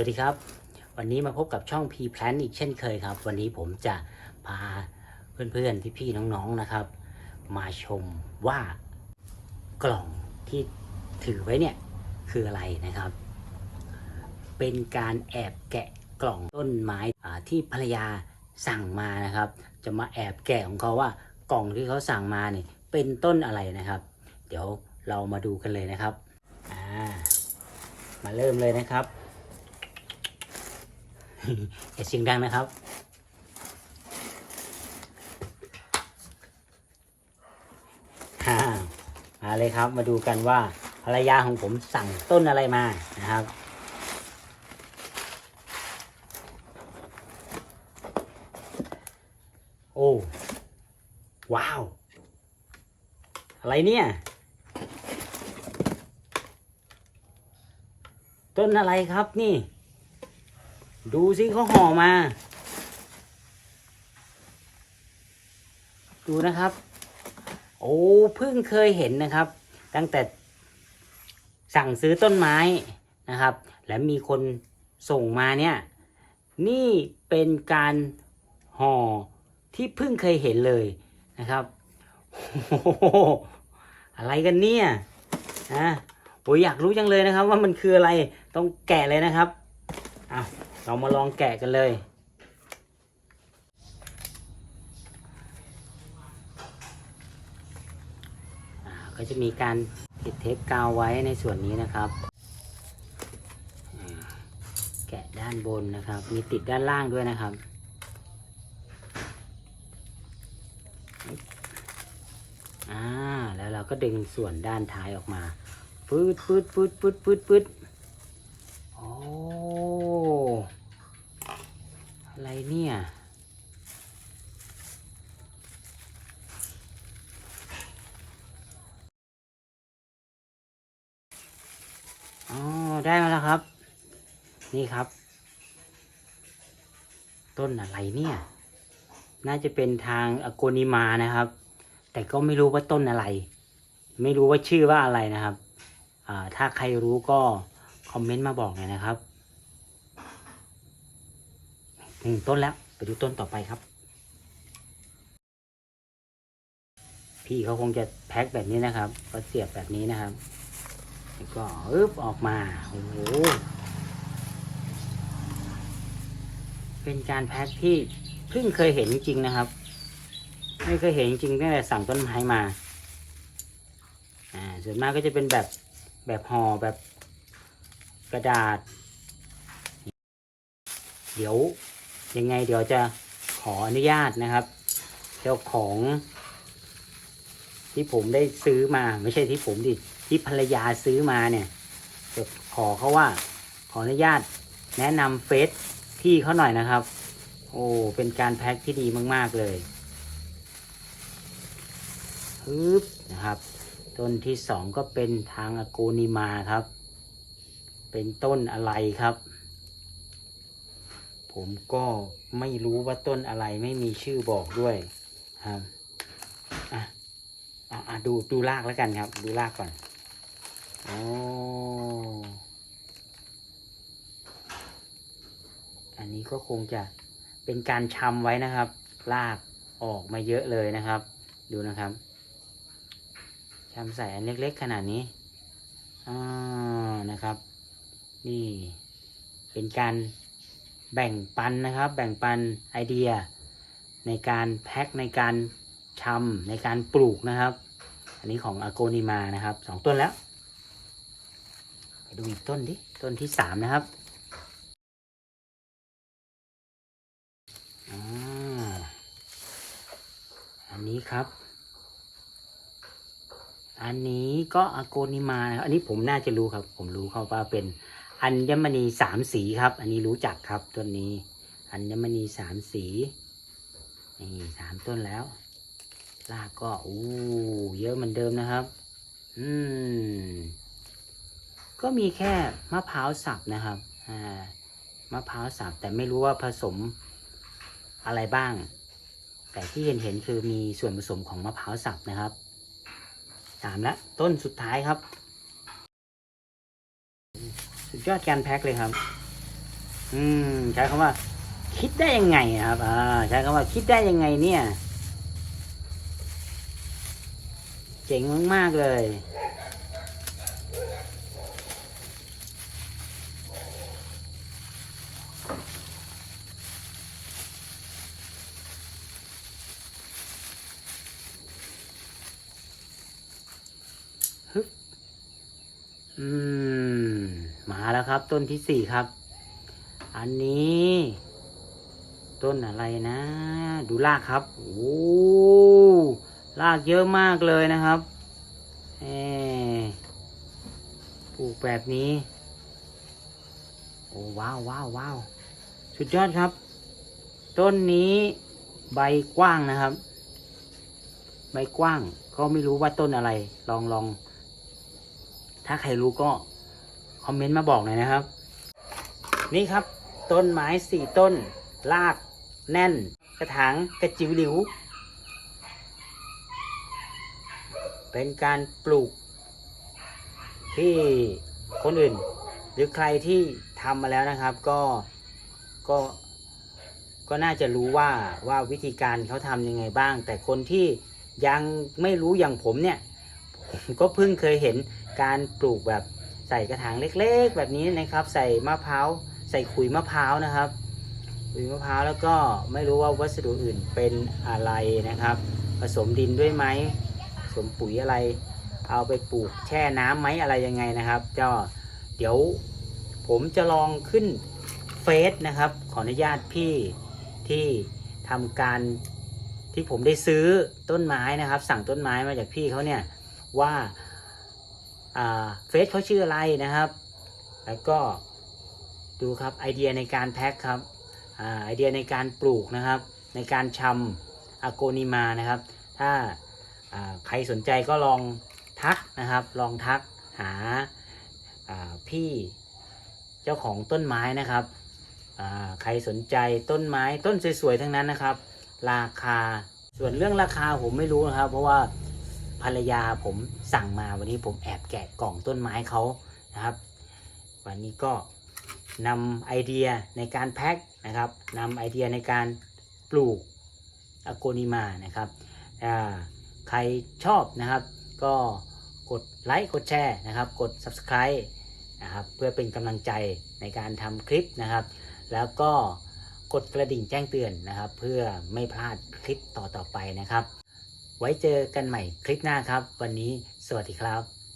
วัสดีครับ วันนี้มาพบกับช่อง P Plan อีกเช่นเคยครับ วันนี้ผมจะพาเพื่อนๆ พี่ๆ น้องๆนะครับ มาชมว่ากล่องที่ถือไว้เนี่ย คืออะไรนะครับ เป็นการแอบแกะกล่องต้นไม้อ่าที่ภรรยาสั่งมานะครับ จะมาแอบแกะของเขาว่ากล่องที่เขาสั่งมาเนี่ยเป็นต้นอะไรนะครับ เดี๋ยวเรามาดูกันเลยนะครับอ่ามาเริ่มเลยนะครับ อย่าเสียงดังนะครับฮ่ามาเลยครับ มาดูกันว่าภรรยาของผมสั่งต้นอะไรมานะครับโอ้ว้าว อะไรเนี่ย ต้นอะไรครับนี่ ดูสิเขาห่อมา ดูนะครับ โอ้เพิ่งเคยเห็นนะครับ ตั้งแต่สั่งซื้อต้นไม้นะครับ และมีคนส่งมาเนี่ย นี่เป็นการห่อที่เพิ่งเคยเห็นเลยนะครับโอ้โหอะไรกันเนี่ยนะโอ้ยอยากรู้จังเลยนะครับ ว่ามันคืออะไรต้องแกะเลยนะครับเอา เรามาลองแกะกันเลย ก็จะมีการติดเทปกาวไว้ในส่วนนี้นะครับ แกะด้านบนนะครับ มีติดด้านล่างด้วยนะครับอ่าแล้วเราก็ดึงส่วนด้านท้ายออกมาปืดปืดปืดปืดปืดปืดโอ้ อะไรเนี่ยอ๋อได้มาแล้วครับ นี่ครับ ต้นอะไรเนี่ย น่าจะเป็นทางอโกนิมานะครับ แต่ก็ไม่รู้ว่าต้นอะไร ไม่รู้ว่าชื่อว่าอะไรนะครับ อ่า ถ้าใครรู้ก็คอมเมนต์มาบอกหน่อยนะครับ หนึ่งต้นแล้ว ไปดูต้นต่อไปครับ พี่เขาคงจะแพ็คแบบนี้นะครับ ก็เสียบแบบนี้นะครับแล้วก็อึบออกมา โอ้โห เป็นการแพ็คที่เพิ่งเคยเห็นจริงนะครับ ไม่เคยเห็นจริงตั้งแต่สั่งต้นไม้มา อ่า ส่วนมากก็จะเป็นแบบแบบห่อแบบกระดาษ เดี๋ยว ยังไงเดี๋ยวจะขออนุญาตนะครับ เจ้าของ ที่ผมได้ซื้อมา ไม่ใช่ที่ผมดิที่ภรรยาซื้อมาเนี่ยจะขอเขาว่า ขออนุญาต แนะนำเฟซพี่เขาหน่อยนะครับ โอ้เป็นการแพ็คที่ดีมาก ๆ เลยฮึบนะครับต้นที่สองก็เป็นทางอโกนิมาครับ เป็นต้นอะไรครับ ผมก็ไม่รู้ว่าต้นอะไรไม่มีชื่อบอกด้วยครับอะอะอะดูดูรากแล้วกันครับ ดูรากก่อนอ๋ออันนี้ก็คงจะเป็นการชำไว้นะครับรากออกมาเยอะเลยนะครับ ดูนะครับชำใส่อันเล็ก ๆ ขนาดนี้อ่านะครับ นี่เป็นการ แบ่งปันนะครับ แบ่งปันไอเดีย ในการแพ็คในการชำในการปลูกนะครับ อันนี้ของอโกนิมานะครับสองต้นแล้วไปดูอีกต้นดิต้นที่สามนะครับอันนี้ครับ อันนี้ก็อโกนิมานะครับอันนี้ผมน่าจะรู้ครับ ผมรู้เขาว่าเป็น อัญมณีสามสีครับ อันนี้รู้จักครับต้นนี้ อัญมณีสามสีนี่สามต้นแล้วรากก็อู้เยอะเหมือนเดิมนะครับ อืม ก็มีแค่มะพร้าวสับนะครับอ่ามะพร้าวสับแต่ไม่รู้ว่าผสมอะไรบ้าง แต่ที่เห็นเห็นคือมีส่วนผสมของมะพร้าวสับนะครับสามแล้วต้นสุดท้ายครับ สุดยอดการแพ็คเลยครับ อืมใช้คำว่า คิดได้ยังไงครับอ่าใช้คำว่าคิดได้ยังไงเนี่ย เจ๋งมากๆเลยฮึอืม แล้วครับ ต้นที่สี่ครับ อันนี้ ต้นอะไรนะ ดูรากครับ โอ้รากเยอะมากเลยนะครับเอปลูกแบบนี้ โอ้ว้าวว้าวว้าวสุดยอดครับ ต้นนี้ใบกว้างนะครับ ใบกว้างก็ไม่รู้ว่าต้นอะไร ลองลองถ้าใครรู้ก็ อมเมนต์มาบอกหน่อยนะครับ นี่ครับ ต้นไม้สี่ต้น ราก แน่น กระถางกระจิ๋วหลิว เป็นการปลูก ที่คนอื่น หรือใครที่ทำมาแล้วนะครับ ก็ก็ก็น่าจะรู้ว่าว่าวิธีการเขาทำยังไงบ้าง แต่คนที่ยังไม่รู้อย่างผมเนี่ย ผมก็เพิ่งเคยเห็นการปลูกแบบ ใส่กระถางเล็กๆ แบบนี้นะครับ ใส่มะพร้าวใส่ขุยมะพร้าวนะครับขุยมะพร้าวแล้วก็ไม่รู้ว่าวัสดุอื่นเป็นอะไรนะครับ ผสมดินด้วยไหมผสมปุ๋ยอะไร เอาไปปลูกแช่น้ำไหมอะไรยังไงนะครับก็เดี๋ยวผมจะลองขึ้นเฟซนะครับ ขออนุญาตพี่ที่ทำการที่ผมได้ซื้อต้นไม้นะครับ สั่งต้นไม้มาจากพี่เขาเนี่ยว่า เฟซเขาชื่ออะไรนะครับ แล้วก็ดูครับไอเดียในการแพ็คครับอไอเดียในการปลูกนะครับ ในการชำอะโกนิมานะครับ ถ้าใครสนใจก็ลองทักนะครับ ลองทักหาาพี่เจ้าของต้นไม้นะครับใครสนใจต้นไม้ต้นสวยๆทั้งนั้นนะครับ ราคาส่วนเรื่องราคาผมไม่รู้นะครับ เพราะว่า ภรรยาผมสั่งมาวันนี้ผมแอบแกะกล่องต้นไม้เขานะครับ วันนี้ก็นำไอเดียในการแพ็คนะครับนำไอเดียในการปลูกอโกนิมานะครับใครชอบนะครับ ก็กดไลค์กดแชร์นะครับ กด subscribe นะครับเพื่อเป็นกำลังใจในการทำคลิปนะครับ แล้วก็กดกระดิ่งแจ้งเตือนนะครับ เพื่อไม่พลาดคลิปต่อๆไปนะครับ ไว้เจอกันใหม่คลิปหน้าครับ วันนี้สวัสดีครับ